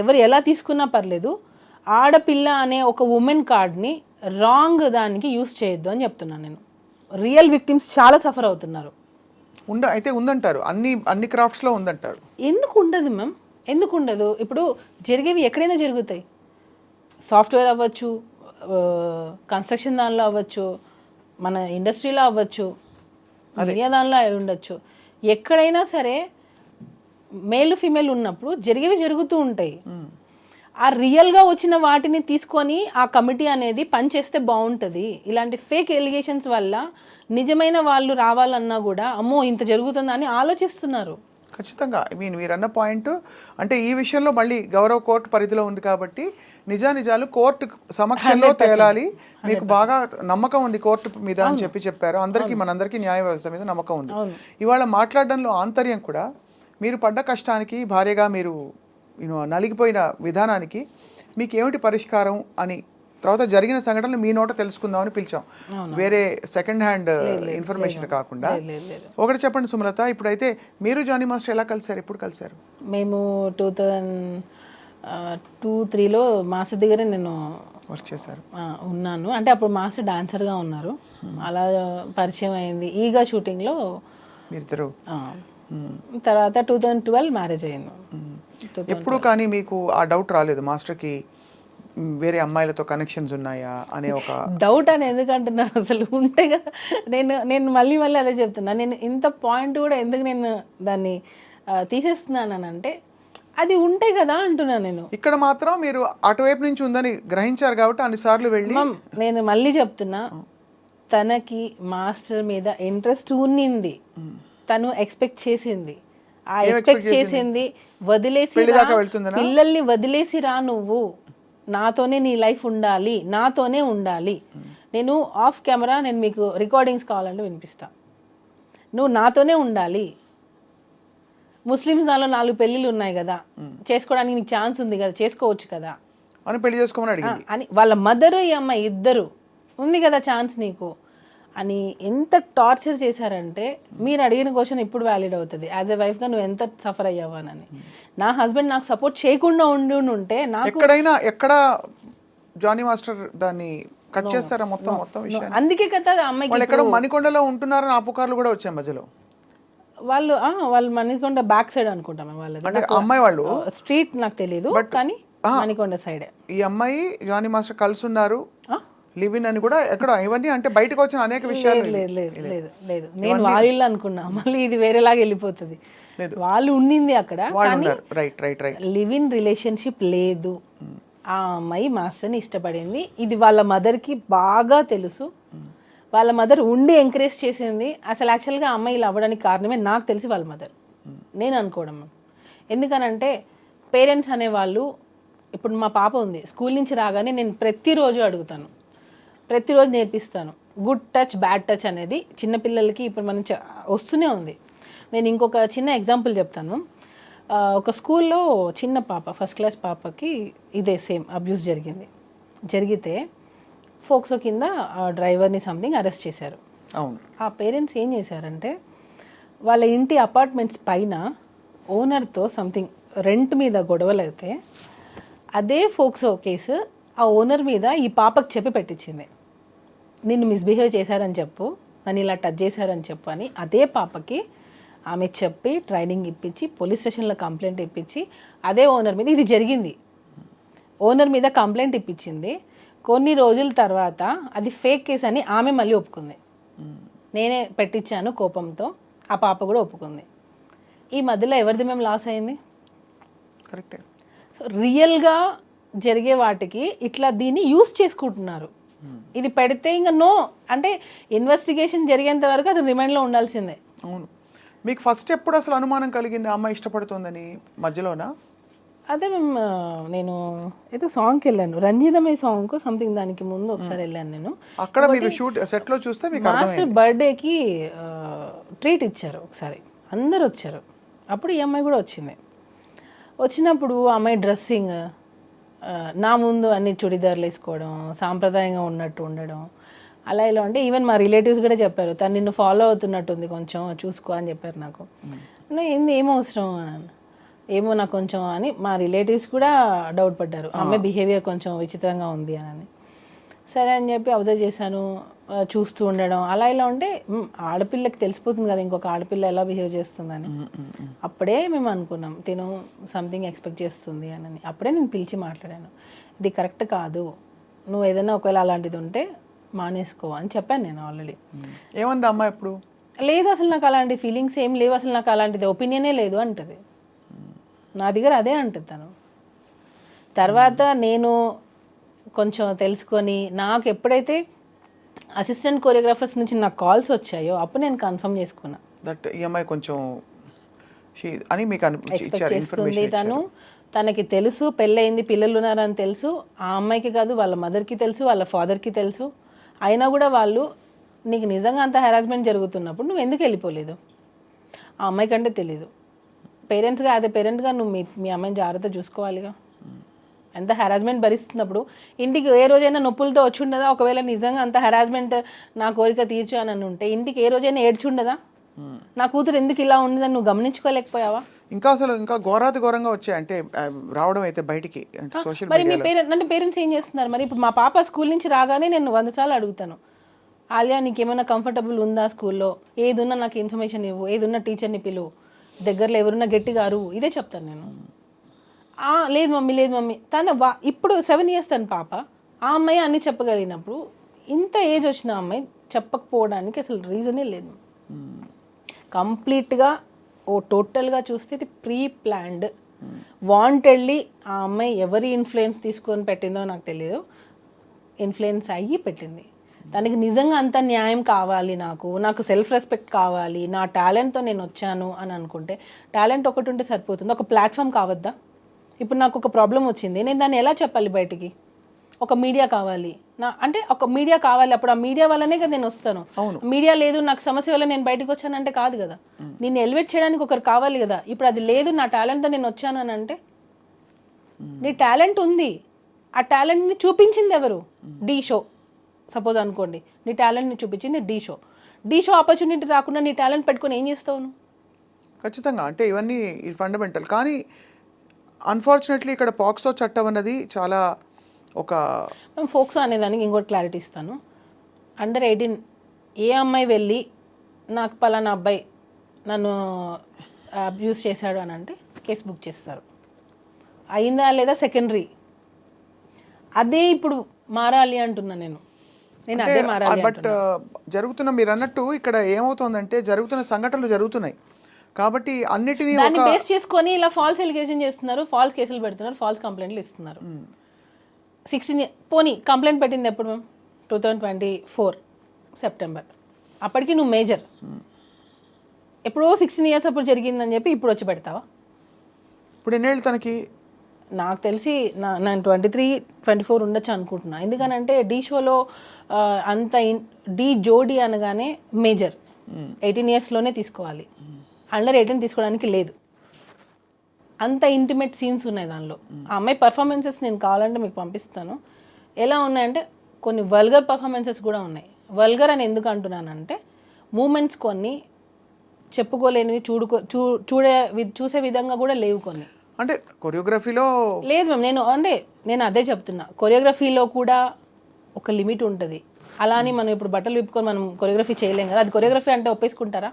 ఎవరు ఎలా తీసుకున్నా పర్లేదు. ఆడపిల్ల అనే ఒక ఉమెన్ కార్డ్ని రాంగ్ దానికి యూస్ చేయొద్దు అని చెప్తున్నాను నేను. రియల్ విక్టిమ్స్ చాలా సఫర్ అవుతున్నారు. ఉండ అయితే ఉందంటారు. అన్ని అన్ని క్రాఫ్ట్స్లో ఉందంటారు. ఎందుకు ఉండదు మ్యామ్ ఎందుకు ఉండదు? ఇప్పుడు జరిగేవి ఎక్కడైనా జరుగుతాయి. సాఫ్ట్వేర్ అవ్వచ్చు కన్స్ట్రక్షన్ దానిలో అవ్వచ్చు మన ఇండస్ట్రీలో అవ్వచ్చు మీడియా దానిలో అయి ఉండొచ్చు. ఎక్కడైనా సరే మేల్ ఫీమేల్ ఉన్నప్పుడు జరిగేవి జరుగుతూ ఉంటాయి. ఆ రియల్గా వచ్చిన వాటిని తీసుకొని ఆ కమిటీ అనేది పనిచేస్తే బాగుంటుంది. ఇలాంటి ఫేక్ ఎలిగేషన్స్ వల్ల నిజమైన వాళ్ళు రావాలన్నా కూడా అమ్మో ఇంత జరుగుతుందా అని ఆలోచిస్తున్నారు. ఖచ్చితంగా. ఐ మీన్ మీరు అన్న పాయింట్ అంటే ఈ విషయంలో మళ్ళీ గౌరవ కోర్టు పరిధిలో ఉంది కాబట్టి నిజానిజాలు కోర్టు సమక్షంలో తేలాలి. మీకు బాగా నమ్మకం ఉంది కోర్టు మీద అని చెప్పి చెప్పారు. అందరికీ మనందరికీ న్యాయ వ్యవస్థ మీద నమ్మకం ఉంది. ఇవాళ మాట్లాడడంలో ఆంతర్యం కూడా మీరు పడ్డ కష్టానికి భార్యగా మీరు యూనో నలిగిపోయిన విధానానికి మీకు ఏమిటి పరిష్కారం అని తర్వాత జరిగిన సంఘటనలు మీ నోట తెలుసుకుందామని పిలిచాం. వేరే సెకండ్ హ్యాండ్ ఇన్ఫర్మేషన్ కాకుండా. ఒకటి చెప్పండి సుమలత ఇప్పుడైతే మీరు జానీ మాస్టర్ ఎలా కలిశారు ఎప్పుడు కలిశారు? మేము టూ థౌజండ్ టూ త్రీలో మాస్టర్ దగ్గర నేను వర్క్ చేశారు. ఉన్నాను. అంటే అప్పుడు మాస్టర్ డాన్సర్గా ఉన్నారు. అలా పరిచయం అయింది. ఈగా షూటింగ్లో మీరిద్దరు? తర్వాత టూ థౌజండ్ ట్వెల్వ్ మ్యారేజ్ అయింది. ఎప్పుడు కానీ మీకు ఆ డౌట్ రాలేదు? మాస్టర్కి వేరే అమ్మాయిలతో కనెక్షన్స్ ఉన్నాయా? అనే ఒక డౌట్ అని ఎందుకు అంటున్నాను అసలు ఉంటే కదా. నేను నేను మళ్ళీ మళ్ళీ అదే చెప్తున్నా. నేను ఇంత పాయింట్ కూడా ఎందుకు నేను దాన్ని తీసేస్తున్నానంటే అది ఉంటే కదా అంటున్నా నేను. ఇక్కడ మాత్రం మీరు అటువైపు నుంచి ఉందని గ్రహించారు కాబట్టి అన్నిసార్లు వెళ్ళి నేను మళ్ళీ చెప్తున్నా. తనకి మాస్టర్ మీద ఇంట్రెస్ట్ ఉన్నింది. తను ఎక్స్పెక్ట్ చేసింది. ఆ ఎక్స్పెక్ట్ చేసింది? వదిలేసి? పిల్లల్ని వదిలేసి రా నువ్వు. నాతోనే నీ లైఫ్ ఉండాలి. నాతోనే ఉండాలి. నేను ఆఫ్ కెమెరా నేను మీకు రికార్డింగ్స్ కావాలంటే వినిపిస్తా. నువ్వు నాతోనే ఉండాలి. ముస్లిమ్స్ దానిలో నాలుగు పెళ్ళిళ్ళు ఉన్నాయి కదా. చేసుకోవడానికి నీకు ఛాన్స్ ఉంది కదా. చేసుకోవచ్చు కదా. అని పెళ్ళి చేసుకోమని అని వాళ్ళ మదర్ ఈ అమ్మాయి? ఇద్దరు. ఉంది కదా ఛాన్స్ నీకు. అని ఎంత టార్చర్ చేశారంటే మీరు అడిగిన క్వశ్చన్ ఇప్పుడు వ్యాలిడ్ అవుతుంది. యాజ్ ఎ వైఫ్గా నువ్వు ఎంత సఫర్ అయ్యావానని నా హస్బెండ్ నాకు సపోర్ట్ చేయకుండా ఉండి ఉంటే నాకు ఎక్కడైనా ఎక్కడ జానీ మాస్టర్ దాన్ని కట్ చేస్తారా మొత్తం మొత్తం విషయాన్ని? అందుకే కదా ఆ అమ్మాయికి వాళ్ళు ఎక్కడ మణికొండలో ఉంటున్నారని ఆ పుకార్లు కూడా వచ్చాయి మధ్యలో. వాళ్ళు ఆ, వాళ్ళు మణికొండ బ్యాక్ సైడ్ అనుకుంటాం అంటే అమ్మాయి వాళ్ళు? స్ట్రీట్ నాకు తెలియదు కానీ మణికొండ సైడే ఈ అమ్మాయి జానీ మాస్టర్ కలిసి ఉన్నారు. లివ్ ఇన్ అని కూడా ఎక్కడ ఇవన్నీ అంటే బయటకు వచ్చిన అనేక విషయాలు లేదు లేదు లేదు. లేదు నేను వాళ్ళ అనుకున్నా. మళ్ళీ ఇది వేరేలాగా వెళ్ళిపోతుంది. వాళ్ళు ఉండింది అక్కడ right right right live in relationship లేదు. ఆ అమ్మాయి మాస్టర్ని ఇష్టపడింది. ఇది వాళ్ళ మదర్కి బాగా తెలుసు. వాళ్ళ మదర్ ఉండి ఎంకరేజ్ చేసింది. అసలు యాక్చువల్గా అమ్మాయి ఇలా అవ్వడానికి కారణమే నాకు తెలిసి వాళ్ళ మదర్. నేను అనుకోవడం ఎందుకనంటే పేరెంట్స్ అనేవాళ్ళు ఇప్పుడు మా పాప ఉంది. స్కూల్ నుంచి రాగానే నేను ప్రతిరోజు అడుగుతాను. ప్రతిరోజు నేర్పిస్తాను. గుడ్ టచ్ బ్యాడ్ టచ్ అనేది చిన్నపిల్లలకి ఇప్పుడు మనం వస్తూనే ఉంది. నేను ఇంకొక చిన్న ఎగ్జాంపుల్ చెప్తాను. ఒక స్కూల్లో చిన్న పాప ఫస్ట్ క్లాస్ పాపకి ఇదే సేమ్ అబ్యూస్ జరిగింది. జరిగితే ఫోక్సో కింద ఆ డ్రైవర్ని సంథింగ్ అరెస్ట్ చేశారు. అవును. ఆ పేరెంట్స్ ఏం చేశారంటే వాళ్ళ ఇంటి అపార్ట్మెంట్స్ పైన ఓనర్తో సంథింగ్ రెంట్ మీద గొడవలు అయితే అదే ఫోక్సో కేసు ఆ ఓనర్ మీద ఈ పాపకు చెప్పి పెట్టించింది. నిన్ను మిస్బిహేవ్ చేశారని చెప్పు నన్ను ఇలా టచ్ చేశారని చెప్పు అని అదే పాపకి ఆమె చెప్పి ట్రైనింగ్ ఇప్పించి పోలీస్ స్టేషన్లో కంప్లైంట్ ఇప్పించి అదే ఓనర్ మీద ఇది జరిగింది. ఓనర్ మీద కంప్లైంట్ ఇప్పించింది. కొన్ని రోజుల తర్వాత అది ఫేక్ కేసు అని ఆమె మళ్ళీ ఒప్పుకుంది. నేనే పెట్టించాను కోపంతో ఆ పాప కూడా ఒప్పుకుంది. ఈ మధ్యలో ఎవరిది మేము లాస్ అయింది? కరెక్టే సో రియల్గా జరిగే వాటికి ఇట్లా దీన్ని యూస్ చేసుకుంటున్నారు. ఇది పెడితే ఇంకా నో అంటే ఇన్వెస్టిగేషన్ జరిగేంత వరకు అది రిమైండ్లో ఉండాల్సిందే. అవును. మీకు ఫస్ట్ ఎప్పుడు అసలు అనుమానం కలిగింది ఆ అమ్మాయి ఇష్టపడుతోందని? మధ్యలోనా? అదే మేము నేను ఏదో సాంగ్కి వెళ్ళాను. రంజితమే సాంగ్కు సంథింగ్ దానికి ముందు ఒకసారి వెళ్ళాను నేను. అక్కడ మీరు షూట్ సెట్లో చూస్తే మీకు మాస్టర్ బర్త్డేకి ట్రీట్ ఇచ్చారు ఒకసారి. అందరు వచ్చారు. అప్పుడు ఈ అమ్మాయి కూడా వచ్చింది. వచ్చినప్పుడు అమ్మాయి డ్రెస్సింగ్ నా ముందు అన్ని చుడిదార్లు వేసుకోవడం సాంప్రదాయంగా ఉన్నట్టు ఉండడం అలా ఇలా అంటే ఈవెన్ మా రిలేటివ్స్ కూడా చెప్పారు తను నిన్ను ఫాలో అవుతున్నట్టుంది కొంచెం చూసుకో అని చెప్పారు నాకు. ఏంది ఏం అవసరం? అని. ఏమో నాకు కొంచెం అని మా రిలేటివ్స్ కూడా డౌట్ పడ్డారు. అమ్మాయి బిహేవియర్ కొంచెం విచిత్రంగా ఉంది అని సరే అని చెప్పి అబ్జర్వ్ చేశాను చూస్తూ ఉండడం. అలా ఇలా ఉంటే ఆడపిల్లకి తెలిసిపోతుంది కదా ఇంకొక ఆడపిల్ల ఎలా బిహేవ్ చేస్తుందని. అప్పుడే మేము అనుకున్నాం తిను సంథింగ్ ఎక్స్పెక్ట్ చేస్తుంది అని అప్పుడే నేను పిలిచి మాట్లాడాను. ఇది కరెక్ట్ కాదు. నువ్వు ఏదైనా ఒకవేళ అలాంటిది ఉంటే మానేసుకో అని చెప్పాను నేను ఆల్రెడీ ఏమంది అమ్మ ఇప్పుడు లేదు అసలు నాకు అలాంటి ఫీలింగ్స్ ఏం లేవు. అసలు నాకు అలాంటిది ఒపీనియనే లేదు అంటది. నా దగ్గర అదే అంటుంది తను. తర్వాత నేను కొంచెం తెలుసుకొని నాకు ఎప్పుడైతే అసిస్టెంట్ కొరియోగ్రాఫర్స్ నుంచి నాకు కాల్స్ వచ్చాయో అప్పుడు నేను కన్ఫర్మ్ చేసుకున్నా. దట్ ఈ అమ్మాయి కొంచెం అని మీకు చేస్తుంది ఇన్ఫర్మేషన్ తను. తనకి తెలుసు పెళ్ళయింది పిల్లలు ఉన్నారని తెలుసు. ఆ అమ్మాయికి కాదు వాళ్ళ మదర్కి తెలుసు వాళ్ళ ఫాదర్కి తెలుసు. అయినా కూడా వాళ్ళు నీకు నిజంగా అంత హెరాస్మెంట్ జరుగుతున్నప్పుడు నువ్వు ఎందుకు వెళ్ళిపోలేదు? ఆ అమ్మాయి కంటే తెలీదు. పేరెంట్స్గా అదే పేరెంట్గా నువ్వు మీ మీ అమ్మాయిని జాగ్రత్త చూసుకోవాలిగా. ఎంత హెరాస్మెంట్ భరిస్తున్నప్పుడు ఇంటికి ఏ రోజైనా నొప్పులతో వచ్చి ఉండదా? ఒకవేళ నిజంగా అంత హెరాస్మెంట్ నా కోరిక తీర్చు అని ఉంటే ఇంటికి ఏ రోజైనా ఏడ్చుండదా నా కూతురు ఎందుకు ఇలా ఉండదని నువ్వు గమనించుకోలేకపోయావా? ఇంకా అసలు ఇంకా ఘోరాతి ఘోరంగా వచ్చాయి. అంటే రావడం అయితే బయటికి సోషల్ మరి మీ పేరెంట్ అంటే పేరెంట్స్ ఏం చేస్తున్నారు? మరి ఇప్పుడు మా పాప స్కూల్ నుంచి రాగానే నేను వంద సార్లు అడుగుతాను. ఆలియా నీకేమైనా కంఫర్టబుల్ ఉందా స్కూల్లో? ఏది ఉన్నా నాకు ఇన్ఫర్మేషన్ ఇవ్వు. ఏది ఉన్నా టీచర్ని పిలువు. దగ్గరలో ఎవరున్నా గట్టిగా అరువు ఇదే చెప్తాను నేను. లేదు మమ్మీ లేదు మమ్మీ. తన వా ఇప్పుడు సెవెన్ ఇయర్స్ తన పాప. ఆ అమ్మాయి అన్ని చెప్పగలిగినప్పుడు ఇంత ఏజ్ వచ్చిన అమ్మాయి చెప్పకపోవడానికి అసలు రీజనే లేదు. కంప్లీట్గా ఓ టోటల్గా చూస్తే ఇది ప్రీ ప్లాన్డ్ వాంటెడ్లీ ఆ అమ్మాయి ఎవరి ఇన్ఫ్లుయెన్స్ తీసుకొని పెట్టిందో నాకు తెలియదు ఇన్ఫ్లుయెన్స్ అయ్యి పెట్టింది. తనకి నిజంగా అంత న్యాయం కావాలి నాకు. నాకు సెల్ఫ్ రెస్పెక్ట్ కావాలి. నా టాలెంట్తో నేను వచ్చాను అని అనుకుంటే టాలెంట్ ఒకటి ఉంటే సరిపోతుంది. ఒక ప్లాట్ఫామ్ కావద్దా? ఇప్పుడు నాకు ఒక ప్రాబ్లం వచ్చింది. నేను దాన్ని ఎలా చెప్పాలి బయటికి? ఒక మీడియా కావాలి. నా అంటే ఒక మీడియా కావాలి. అప్పుడు ఆ మీడియా వల్లనే కదా నేను వస్తాను. అవును. మీడియా లేదు నాకు సమస్య వల్ల నేను బయటకు వచ్చానంటే కాదు కదా. నేను ఎలివేట్ చేయడానికి ఒకరు కావాలి కదా. ఇప్పుడు అది లేదు నా టాలెంట్తో నేను వచ్చాను అని అంటే? నీ టాలెంట్ ఉంది. ఆ టాలెంట్ని చూపించింది ఎవరు? డీ షో సపోజ్ అనుకోండి. నీ టాలెంట్ని చూపించింది Dhee show Dhee show opportunity రాకుండా నీ టాలెంట్ పెట్టుకొని ఏం చేస్తావు ఖచ్చితంగా. అంటే ఇవన్నీ ఫండమెంటల్ కానీ అన్ఫార్చునేట్లీ ఇక్కడ పాక్సో చట్టం అన్నది చాలా ఒక మేము ఫోక్సో అనేదానికి ఇంకోటి క్లారిటీ ఇస్తాను. అండర్ ఎయిటీన్ ఏ అమ్మాయి వెళ్ళి నాకు పలానా అబ్బాయి నన్ను అబ్యూస్ చేశాడు అని అంటే కేసు బుక్ చేస్తారు. అయిందా లేదా సెకండరీ అదే ఇప్పుడు మారాలి అంటున్నా నేను. నేను అదే మారాలి బట్ జరుగుతున్న మీరు అన్నట్టు ఇక్కడ ఏమవుతోందంటే జరుగుతున్న సంఘటనలు జరుగుతున్నాయి. కాబట్టి అన్నిటినీ దాన్ని బేస్ చేసుకొని ఇలా ఫాల్స్ ఎలిగేషన్ చేస్తున్నారు ఫాల్స్ కేసులు పెడుతున్నారు ఫాల్స్ కంప్లైంట్లు ఇస్తున్నారు. సిక్స్టీన్ పోనీ కంప్లైంట్ పెట్టింది ఎప్పుడు మేము two thousand twenty four September. అప్పటికి నువ్వు మేజర్. ఎప్పుడో సిక్స్టీన్ ఇయర్స్ అప్పుడు జరిగిందని చెప్పి ఇప్పుడు వచ్చి పెడతావా? ఇప్పుడు ఎన్నేళ్ళు తనకి? నాకు తెలిసి నా నేను ట్వంటీ త్రీ ట్వంటీ ఫోర్ ఉండొచ్చు అనుకుంటున్నా. ఎందుకనంటే డీ షోలో అంత డీ జోడి అనగానే మేజర్. ఎయిటీన్ ఇయర్స్లోనే తీసుకోవాలి. అండర్ ఎయిటీన్ తీసుకోవడానికి లేదు. అంత ఇంటిమేట్ సీన్స్ ఉన్నాయి దానిలో. ఆ అమ్మాయి పర్ఫార్మెన్సెస్ నేను కావాలంటే మీకు పంపిస్తాను. ఎలా ఉన్నాయంటే కొన్ని వల్గర్ పర్ఫార్మెన్సెస్ కూడా ఉన్నాయి. వల్గర్ అని ఎందుకు అంటున్నానంటే మూమెంట్స్ కొన్ని చెప్పుకోలేనివి చూడుకో చూ చూడే వి- చూసే విధంగా కూడా లేవు కొన్ని. అంటే కొరియోగ్రఫీలో లేదు మ్యామ్ నేను అంటే నేను అదే చెప్తున్నా. కొరియోగ్రఫీలో కూడా ఒక లిమిట్ ఉంటుంది. అలా అని మనం ఇప్పుడు బట్టలు విప్పుకొని మనం కొరియోగ్రఫీ చేయలేం కదా. అది కొరియోగ్రఫీ అంటే ఒప్పేసుకుంటారా?